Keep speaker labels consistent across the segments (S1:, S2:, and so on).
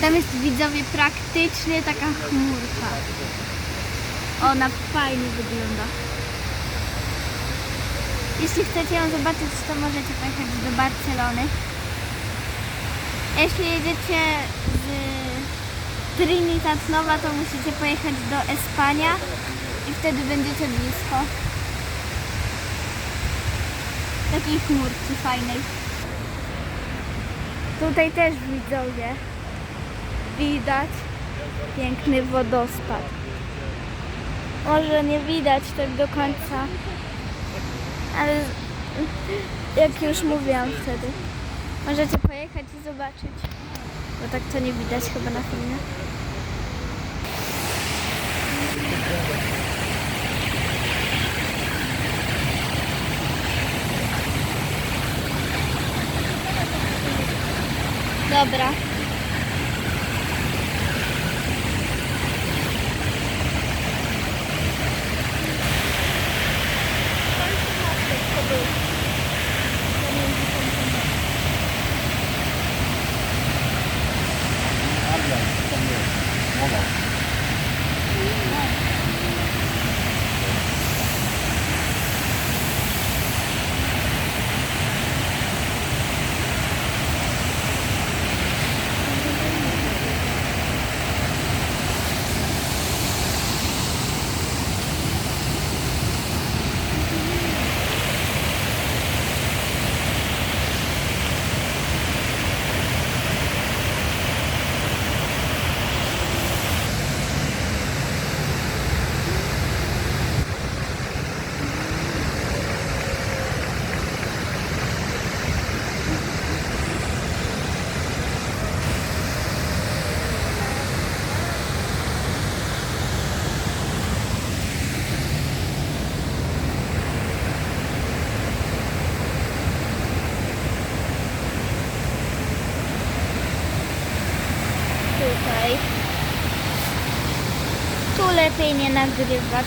S1: Tam jest widzowie praktycznie taka chmurka. Ona fajnie wygląda. Jeśli chcecie ją zobaczyć, to możecie pojechać do Barcelony. Jeśli jedziecie z Trinitat Nova, to musicie pojechać do Espania i wtedy będziecie blisko. Takiej chmurki fajnej. Tutaj też widzowie widać piękny wodospad. Może nie widać tak do końca, ale jak już mówiłam wtedy, możecie pojechać i zobaczyć, bo tak to nie widać chyba na filmie. Dobra. Tutaj. Tu lepiej nie nagrywać.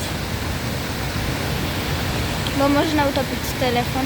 S1: Bo można utopić telefon.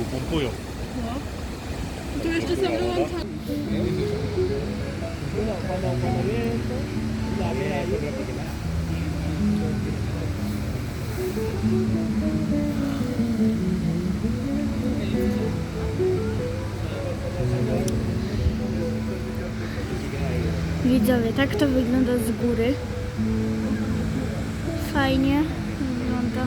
S2: Tu pompują.
S3: Tu jeszcze są wyłączone.
S1: Widzowie, tak to wygląda z góry. Fajnie wygląda.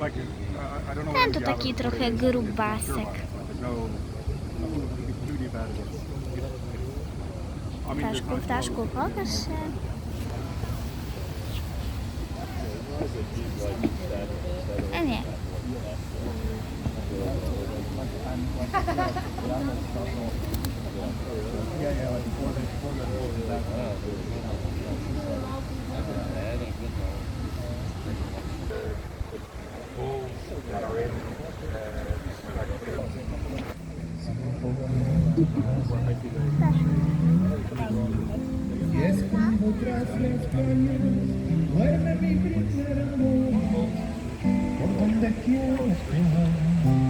S2: like, uh, I don't know.
S1: Ten to taki trochę grubasek.
S2: Do
S1: Ptaszku, ptaszku, pokaż się.
S2: Yes, como traz
S4: duerme mi primer amor, por donde quieras que.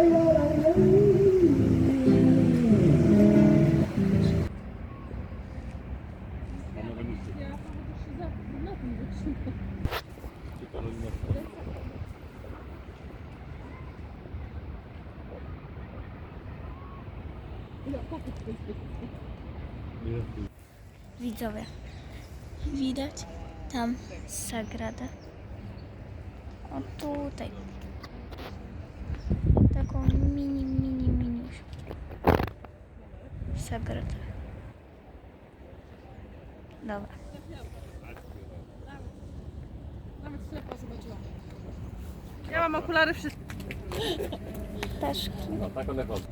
S1: Widzowie, widać tam Sagradę. O tutaj. Taką mini, mini, mini. Sagradę. Dobra.
S3: Nawet ślepa zobaczyłam. Ja mam okulary wszystkie.
S1: Peszki.
S5: No, tak one chodzą.